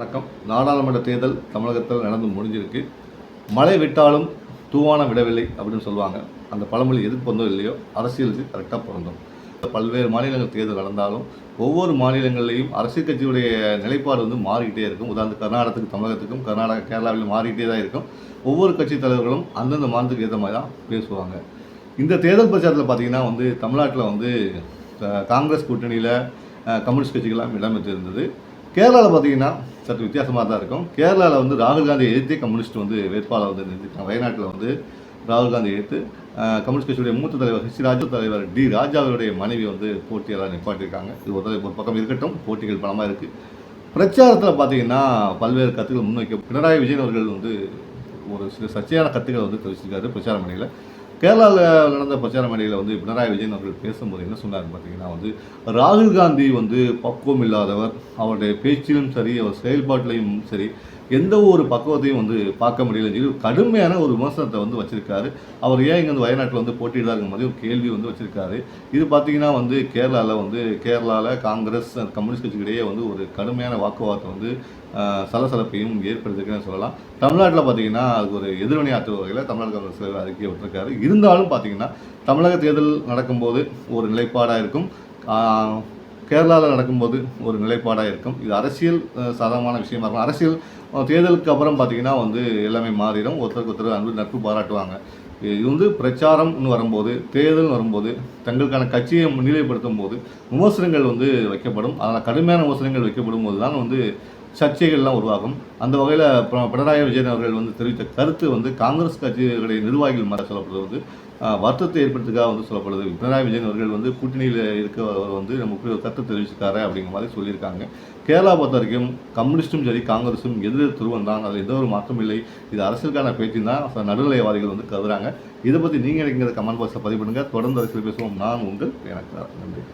வணக்கம். நாடாளுமன்ற தேர்தல் தமிழகத்தில் நடந்து முடிஞ்சிருக்கு. மழை விட்டாலும் தூவான விடவில்லை அப்படின்னு சொல்லுவாங்க. அந்த பழமொழி எதுக்கு பொருந்தோ இல்லையோ? அரசியலுக்கு கரெக்டாக பொருந்தும். பல்வேறு மாநிலங்கள் தேர்தல் நடந்தாலும் ஒவ்வொரு மாநிலங்கள்லையும் அரசியல் கட்சியுடைய நிலைப்பாடு வந்து மாறிக்கிட்டே இருக்கும். உதாரணத்துக்கு கர்நாடகத்துக்கு தமிழகத்துக்கும் கர்நாடகா கேரளாவிலும் மாறிக்கிட்டே தான் இருக்கும். ஒவ்வொரு கட்சி தலைவர்களும் அந்தந்த மாநிலத்துக்கு ஏற்ற மாதிரி தான் பேசுவாங்க. இந்த தேர்தல் பிரச்சாரத்தில் பார்த்தீங்கன்னா வந்து தமிழ்நாட்டில் வந்து காங்கிரஸ் கூட்டணியில் கம்யூனிஸ்ட் கட்சிகள்லாம் இடம்பெற்றிருந்தது கேரளாவில் பார்த்தீங்கன்னா சற்று வித்தியாசமாக தான் இருக்கும். கேரளாவில் வந்து ராகுல் காந்தியை எதிர்த்தே கம்யூனிஸ்ட் வந்து வேட்பாளர் வந்து நிறுத்திட்டாங்க. வயநாட்டில் வந்து ராகுல் காந்தி எதிர்த்து கம்யூனிஸ்ட் கட்சியுடைய மூத்த தலைவர் ஹெச் ராஜா தலைவர் டி ராஜாவுடைய மனைவி வந்து போட்டியாளர் நிப்பாட்டியிருக்காங்க. இது ஒரு ஒரு பக்கம் இருக்கட்டும் போட்டிகள் பலமாக இருக்குது பிரச்சாரத்தில் பார்த்தீங்கன்னா பல்வேறு கருத்துக்கள் முன்வைக்க பினராயி விஜயன் அவர்கள் வந்து ஒரு சில சர்ச்சையான கருத்துக்களை வந்து தெரிவிச்சிருக்காரு பிரச்சார மேடையில் கேரளாவில் நடந்த பிரச்சார மேடையில் வந்து பினராயி விஜயன் அவர்கள் பேசும்போது என்ன சொன்னார் பார்த்தீங்கன்னா வந்து ராகுல் காந்தி வந்து பக்குவம் இல்லாதவர் அவருடைய பேச்சிலும் சரி அவர் செயல்பாட்டிலையும் சரி எந்த ஒரு பக்குவத்தையும் வந்து பார்க்க முடியலன்னு சொல்லி கடுமையான ஒரு விமர்சனத்தை வந்து வச்சிருக்காரு. அவர் ஏன் இங்கே வந்து வயநாட்டில் வந்து போட்டியிடாருங்க மாதிரி ஒரு கேள்வி வந்து வச்சிருக்காரு. இது பார்த்தீங்கன்னா வந்து கேரளாவில் வந்து கேரளாவில் காங்கிரஸ் கம்யூனிஸ்ட் கட்சிக்கிடையே வந்து ஒரு கடுமையான வாக்குவாதத்தை வந்து சலசலப்பையும் ஏற்படுத்திருக்குன்னு சொல்லலாம். தமிழ்நாட்டில் பார்த்தீங்கன்னா அதுக்கு ஒரு எதிர்வினை ஆற்று வகையில் தமிழ்நாடு காங்கிரஸ் தலைவர் அறிக்கையை விட்டுருக்காரு. இருந்தாலும் பார்த்தீங்கன்னா தமிழக தேர்தல் நடக்கும்போது ஒரு நிலைப்பாடாக இருக்கும். கேரளாவில் நடக்கும்போது ஒரு நிலைப்பாடாக இருக்கும். இது அரசியல் சாதகமான விஷயமா இருக்கும். அரசியல் தேர்தலுக்கு அப்புறம் பார்த்தீங்கன்னா வந்து எல்லாமே மாறிடும். ஒருத்தருக்கு ஒருத்தர் அன்பு நட்பு பாராட்டுவாங்க. இது வந்து பிரச்சாரம்னு வரும்போது தேர்தல்னு வரும்போது தங்களுக்கான கட்சியை முன்னிலைப்படுத்தும் போது விமர்சனங்கள் வந்து வைக்கப்படும். அதனால் கடுமையான விமர்சனங்கள் வைக்கப்படும் போது தான் வந்து சர்ச்சைகள்லாம் உருவாகும். அந்த வகையில் பினராயி விஜயன் அவர்கள் வந்து தெரிவித்த கருத்து வந்து காங்கிரஸ் கட்சிகளுடைய நிர்வாகிகள் மாதிரி சொல்லப்படுறது வந்து வருத்தத்தை ஏற்படுத்துக்காக வந்து சொல்லப்படுது. பினராயி விஜயன் அவர்கள் வந்து கூட்டணியில் இருக்கிறவர் வந்து நமக்கு ஒரு கருத்து தெரிவிச்சிருக்காரு அப்படிங்கிற மாதிரி சொல்லியிருக்காங்க. கேரளா பொறுத்த வரைக்கும் கம்யூனிஸ்ட்டும் சரி காங்கிரஸும் எதிர் துருவம் தான். அதில் எந்த ஒரு மாற்றம் இல்லை. இது அரசியலுக்கான பேச்சு தான். நடுநிலைவாதிகள் வந்து கருதுறாங்க இதை பற்றி நீங்கள் நினைக்கிற கமெண்ட் பாக்ஸில் பதிவு பண்ணுங்கள் தொடர்ந்து அரசியல் பேசுவோம். நான் உங்கள் எனக்கு நன்றி.